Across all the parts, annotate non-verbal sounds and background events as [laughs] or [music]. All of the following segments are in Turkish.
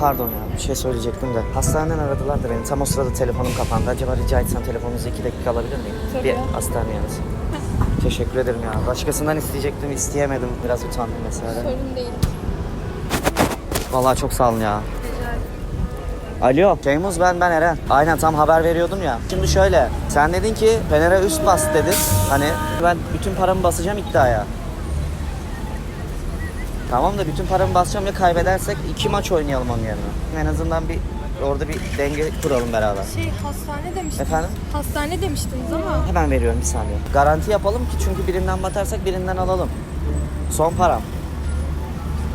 Pardon ya bir şey söyleyecektim de. Hastaneden aradılar da beni. Tam o sırada telefonum kapandı. Acaba rica etsem telefonunuzu iki dakika alabilir miyim? Tabii Bir hastane yanısı. [laughs] Teşekkür ederim ya. Başkasından isteyecektim, isteyemedim. Biraz utandım mesela. Sorun değil. Vallahi çok sağ olun ya. Alo, Şeymuz ben, ben Eren. Aynen tam haber veriyordum ya. Şimdi şöyle, sen dedin ki Fener'e üst bas dedin. Hani ben bütün paramı basacağım iddiaya. Tamam da bütün paramı basacağım ya kaybedersek iki maç oynayalım onun yerine. En azından bir orada bir denge kuralım beraber. Şey hastane demiştiniz. Efendim? Hastane demiştiniz ama. Hemen veriyorum bir saniye. Garanti yapalım ki çünkü birinden batarsak birinden alalım. Son param.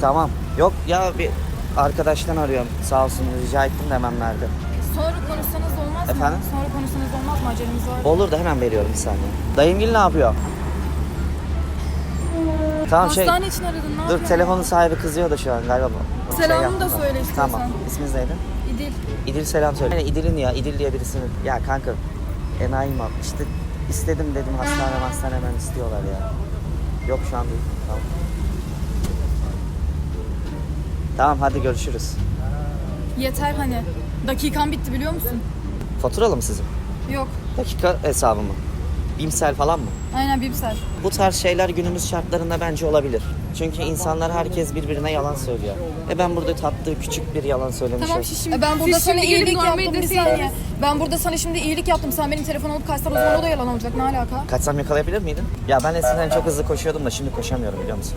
Tamam. Yok ya bir arkadaştan arıyorum. Sağ olsun rica ettim de hemen verdi. Sonra konuşsanız olmaz mı? Efendim? Sonra konuşsanız olmaz mı? Acelemiz var. Olur da hemen veriyorum bir saniye. Dayımgil ne yapıyor? Tamam şey. Hastane için aradın ne Dur yapıyorsun? telefonun sahibi kızıyor da şu an galiba bu. Selamını da söyle istiyorsan. Tamam. İsminiz neydi? İdil. İdil selam söyle. Yani İdil'in ya İdil diye birisini. Ya kanka enayi mi işte istedim dedim hastane hastane hemen istiyorlar ya. Yok şu an değil. Tamam. Tamam hadi görüşürüz. Yeter hani. Dakikan bitti biliyor musun? Faturalı mı sizin? Yok. Dakika hesabı mı? Bimsel falan mı? Aynen Bimsel. Bu tarz şeyler günümüz şartlarında bence olabilir. Çünkü insanlar herkes birbirine yalan söylüyor. E ben burada tatlı küçük bir yalan söylemişim. Tamam şimdi, E ben burada siz sana şimdi gelip iyilik yaptım bir deseydiniz. saniye. Ben burada sana şimdi iyilik yaptım. Sen benim telefonu alıp kaçsan o zaman o da yalan olacak. Ne alaka? Kaçsam yakalayabilir miydin? Ya ben eskiden çok hızlı koşuyordum da şimdi koşamıyorum biliyor musun?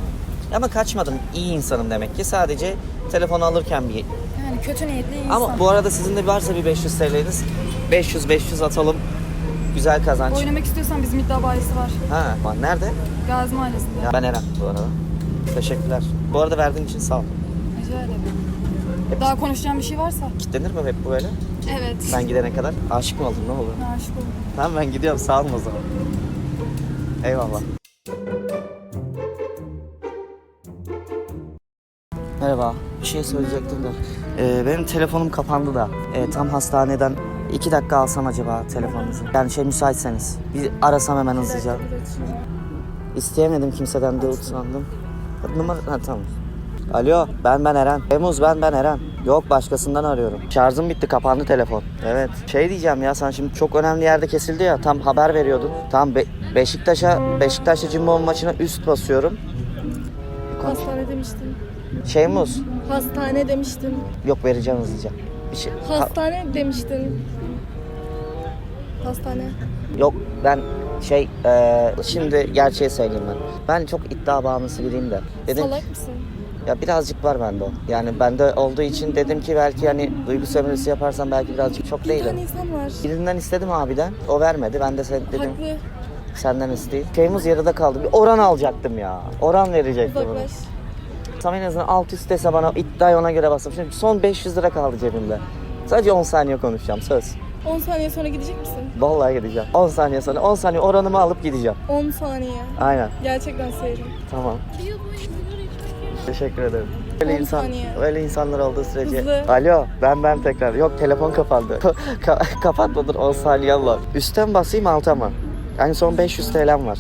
Ama kaçmadım. İyi insanım demek ki. Sadece telefonu alırken bir... Yani kötü niyetli insan. Ama bu arada sizin de varsa bir 500 TL'niz 500-500 atalım. Güzel kazanç. Oynamak istiyorsan bizim iddia bahisi var. Ha, bak nerede? Gazi Mahallesi'nde. Ya ben Eren bu arada. Teşekkürler. Bu arada verdiğin için sağ ol. Rica ederim. Daha konuşacağım bir şey varsa. Kitlenir mi hep bu böyle? Evet. Ben gidene kadar. Aşık mı oldun ne olur? Ben aşık oldum. Tamam ben gidiyorum sağ olun o zaman. Eyvallah. Merhaba. Bir şey söyleyecektim de. Ee, benim telefonum kapandı da. Ee, tam hastaneden iki dakika alsam acaba telefonunuzu. Yani şey müsaitseniz. Bir arasam hemen hızlıca. İsteyemedim kimseden de utandım. Numara... Ha tamam. Alo ben ben Eren. Emuz ben ben Eren. Yok başkasından arıyorum. Şarjım bitti kapandı telefon. Evet. Şey diyeceğim ya sen şimdi çok önemli yerde kesildi ya tam haber veriyordun. Tam Be- Beşiktaş'a Beşiktaş'la Cimbom maçına üst basıyorum. Hastane demiştim. Şey Muz. Hastane demiştim. Yok vereceğim hızlıca. Bir şey. Ha- Hastane demiştin. Hastane. yok ben şey eee, şimdi gerçeği söyleyeyim ben. Ben çok iddia bağımlısı biriyim de. Dedim Salak mısın? Ya birazcık var bende o. Yani bende olduğu için dedim ki belki hani duygu sömürüsü yaparsam belki birazcık çok Bir değilim. tane insan var. Birinden istedim abiden. O vermedi. Ben de sen dedim Haklı. senden isteyeyim. Şeyimiz yarıda kaldı. Bir oran alacaktım ya. Oran verecektim. Uzaklaş. Tam en azından alt üst dese bana iddiayı ona göre bastım. Şimdi son 500 lira kaldı cebimde. Sadece 10 saniye konuşacağım söz. 10 saniye sonra gidecek misin? Vallahi gideceğim. 10 saniye sonra 10 saniye oranımı alıp gideceğim. 10 saniye. Aynen. Gerçekten severim. Tamam. Teşekkür ederim. Böyle 10 insan, saniye. böyle insanlar olduğu sürece. Hızlı. Alo, ben ben tekrar. Yok telefon kapandı. [laughs] Ka- kapatmadır 10 saniye Allah. Üstten basayım alta mı? Yani son 500 TL'm var.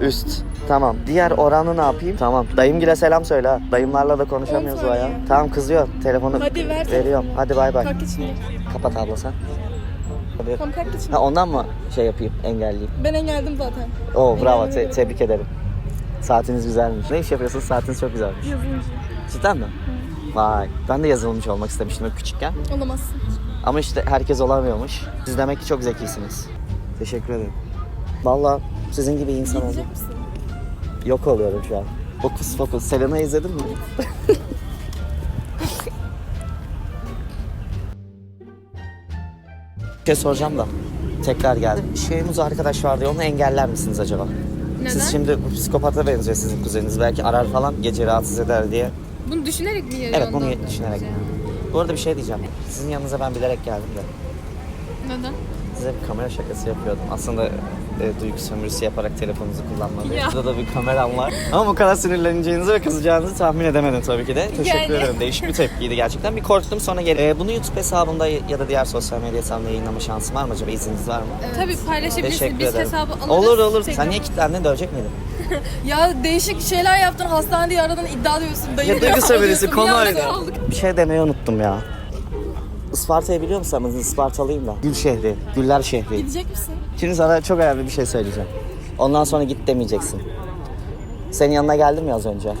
Üst. Tamam. Diğer oranı ne yapayım? Tamam. Dayımgile selam söyle ha. Dayımlarla da konuşamıyoruz o On ya. saniye. Tamam kızıyor. Telefonu Hadi ver veriyorum. Hadi bay bay. Kalk içinde. Kapat abla sen. Kalk içinde. Ha ondan mı şey yapayım engelleyeyim? Ben engelledim zaten. Oo bravo te- tebrik ederim. Saatiniz güzelmiş. Ne iş yapıyorsunuz? Saatiniz çok güzelmiş. Yazılımcı. Cidden mi? Vay. Ben de yazılımcı olmak istemiştim hep küçükken. Olamazsın. Ama işte herkes olamıyormuş. Siz demek ki çok zekisiniz. Teşekkür ederim. Vallahi sizin gibi insan oldum. Gidecek misin? Yok oluyorum şu an. Fokus fokus. Selena izledin mi? [laughs] Bir şey soracağım da. Tekrar geldim. Şeyimiz arkadaş vardı ya, onu engeller misiniz acaba? Neden? Siz şimdi bu psikopata benziyor sizin kuzeniniz. Belki arar falan gece rahatsız eder diye. Bunu düşünerek mi geliyor Evet bunu ondan? düşünerek. Bu arada bir şey diyeceğim. Sizin yanınıza ben bilerek geldim de. Neden? Size bir kamera şakası yapıyordum. Aslında e, duygu sömürüsü yaparak telefonunuzu kullanmadım. Ya. Burada da bir kameram var. Ama bu kadar sinirleneceğinizi ve kızacağınızı tahmin edemedim tabii ki de. Teşekkür Yani. ederim. Değişik bir tepkiydi gerçekten. Bir korktum sonra geri. E, bunu YouTube hesabımda ya da diğer sosyal medya hesabımda yayınlama şansım var mı acaba? İzniniz var mı? Tabii paylaşabilirsin. Teşekkür Biz ederim. hesabı alırız. Olur olur. tekrar- Sen niye kilitlendin? Dövecek miydin? [laughs] Ya değişik şeyler yaptın hastanede aradın iddia diyorsun dayı. Ya duygu sömürüsü konu öyle. Bir şey demeyi unuttum ya. Isparta'yı biliyor musunuz? Ispartalıyım da. Gül şehri, güller şehri. Gidecek misin? Şimdi sana çok önemli bir şey söyleyeceğim. Ondan sonra git demeyeceksin. Senin yanına geldim ya az önce.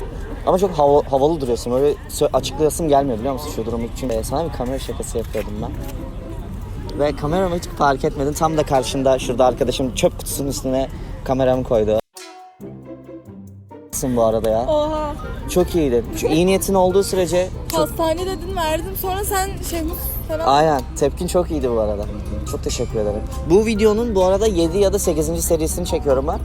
Ama çok hava- havalı duruyorsun. Böyle açıklayasım gelmiyor biliyor musun şu durumu? Çünkü e, sana bir kamera şakası yapıyordum ben. Ve kameramı hiç fark etmedin. Tam da karşında şurada arkadaşım çöp kutusunun üstüne kameramı koydu. bu arada ya. Oha. Çok iyiydi. Şu iyi niyetin olduğu sürece çok... Hastane dedin verdim sonra sen şey falan. Aynen. Tepkin çok iyiydi bu arada. Çok teşekkür ederim. Bu videonun bu arada 7 ya da 8. serisini çekiyorum ben.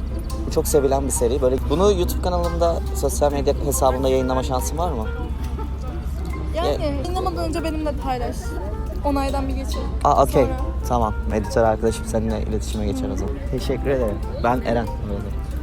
Bu çok sevilen bir seri. Böyle bunu YouTube kanalımda, sosyal medya hesabımda yayınlama şansım var mı? Yani yayınlamadan önce benimle paylaş. Onaydan bir geçelim. Aa okey. Sonra. Tamam. Editör arkadaşım seninle iletişime geçer o zaman. Teşekkür ederim. Ben Eren.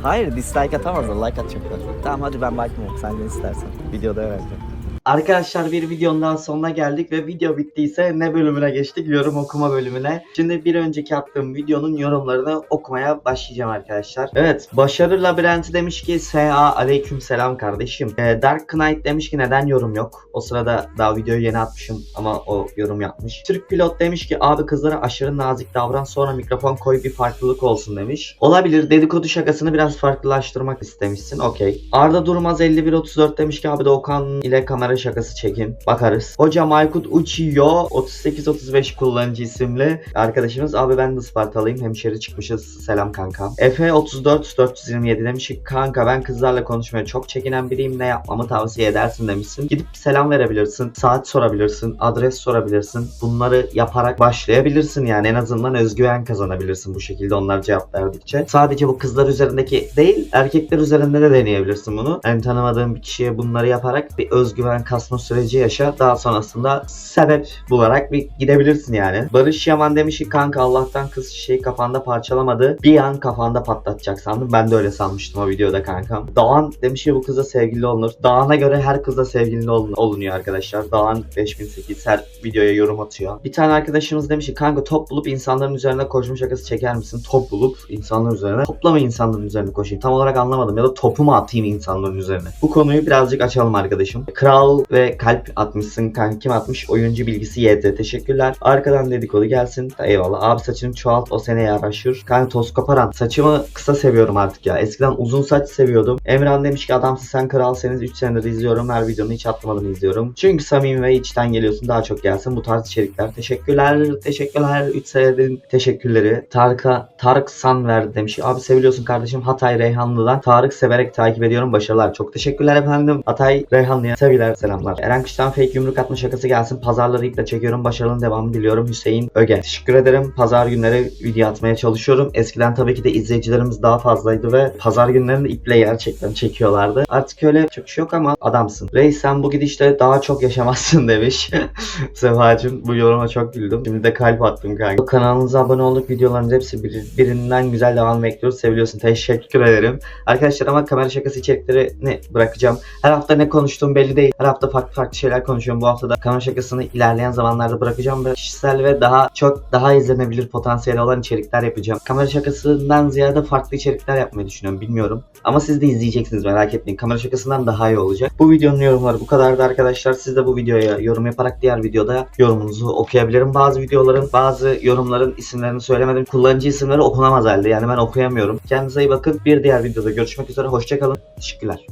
Hayır dislike atamazlar. Like atacaklar. Tamam hadi ben bakmıyorum. Sen ne istersen. Videoda öğreneceğim. Arkadaşlar bir videonun daha sonuna geldik ve video bittiyse ne bölümüne geçtik? Yorum okuma bölümüne. Şimdi bir önceki attığım videonun yorumlarını okumaya başlayacağım arkadaşlar. Evet, Başarı Labirenti demiş ki S.A. Aleyküm selam kardeşim. Ee, Dark Knight demiş ki neden yorum yok? O sırada daha videoyu yeni atmışım ama o yorum yapmış. Türk Pilot demiş ki abi kızlara aşırı nazik davran sonra mikrofon koy bir farklılık olsun demiş. Olabilir dedikodu şakasını biraz farklılaştırmak istemişsin. Okey. Arda Durmaz 5134 demiş ki abi Doğukan ile kamera şakası çekin. Bakarız. Hocam Aykut uçuyor. 3835 kullanıcı isimli arkadaşımız. Abi ben de Ispartalıyım. Hemşeri çıkmışız. Selam kanka. Efe 34 427 demiş ki kanka ben kızlarla konuşmaya çok çekinen biriyim. Ne yapmamı tavsiye edersin demişsin. Gidip selam verebilirsin. Saat sorabilirsin. Adres sorabilirsin. Bunları yaparak başlayabilirsin yani. En azından özgüven kazanabilirsin bu şekilde onlar cevap verdikçe. Sadece bu kızlar üzerindeki değil erkekler üzerinde de deneyebilirsin bunu. Yani tanımadığın bir kişiye bunları yaparak bir özgüven kasma süreci yaşa. Daha sonrasında sebep bularak bir gidebilirsin yani. Barış Yaman demiş ki kanka Allah'tan kız şişeyi kafanda parçalamadı. Bir an kafanda patlatacak sandım. Ben de öyle sanmıştım o videoda kankam. Doğan demiş ki bu kıza sevgili olunur. Doğan'a göre her kızla sevgili olun- olunuyor arkadaşlar. Doğan 5008 her videoya yorum atıyor. Bir tane arkadaşımız demiş ki kanka top bulup insanların üzerine koşma şakası çeker misin? Top bulup insanların üzerine. Toplama insanların üzerine koşayım. Tam olarak anlamadım. Ya da topu mu atayım insanların üzerine? Bu konuyu birazcık açalım arkadaşım. Kral ve kalp atmışsın. Kanka kim atmış? Oyuncu bilgisi YT. Teşekkürler. Arkadan dedikodu gelsin. Eyvallah. Abi saçını çoğalt o sene yaraşır. Kanka toz koparan. Saçımı kısa seviyorum artık ya. Eskiden uzun saç seviyordum. Emran demiş ki adamsın sen kral seniz 3 senedir izliyorum. Her videonu hiç atlamadan izliyorum. Çünkü samimi ve içten geliyorsun. Daha çok gelsin bu tarz içerikler. Teşekkürler. Teşekkürler. 3 senedir teşekkürleri. Tarık'a Tarık San verdi demiş. Abi seviliyorsun kardeşim. Hatay Reyhanlı'dan. Tarık severek takip ediyorum. Başarılar. Çok teşekkürler efendim. Hatay Reyhanlı'ya sevgiler selamlar. Eren Kıştan fake yumruk atma şakası gelsin. Pazarları iple çekiyorum. Başarının devamını diliyorum. Hüseyin Öge. Teşekkür ederim. Pazar günleri video atmaya çalışıyorum. Eskiden tabii ki de izleyicilerimiz daha fazlaydı ve pazar günlerinde iple gerçekten çekiyorlardı. Artık öyle çok şey yok ama adamsın. Reis sen bu gidişle daha çok yaşamazsın [laughs] demiş. [laughs] Sefacım bu yoruma çok güldüm. Şimdi de kalp attım kanka. Kanalımıza abone olduk. Videoların hepsi bir- birinden güzel devam bekliyoruz. Seviyorsun. Teşekkür ederim. Arkadaşlar ama kamera şakası içeriklerini bırakacağım. Her hafta ne konuştuğum belli değil. Her hafta farklı farklı şeyler konuşuyorum. Bu hafta da kamera şakasını ilerleyen zamanlarda bırakacağım ve kişisel ve daha çok daha izlenebilir potansiyeli olan içerikler yapacağım. Kamera şakasından ziyade farklı içerikler yapmayı düşünüyorum. Bilmiyorum. Ama siz de izleyeceksiniz merak etmeyin. Kamera şakasından daha iyi olacak. Bu videonun yorumları bu kadardı arkadaşlar. Siz de bu videoya yorum yaparak diğer videoda yorumunuzu okuyabilirim. Bazı videoların, bazı yorumların isimlerini söylemedim. Kullanıcı isimleri okunamaz halde. Yani ben okuyamıyorum. Kendinize iyi bakın. Bir diğer videoda görüşmek üzere. Hoşçakalın. Teşekkürler.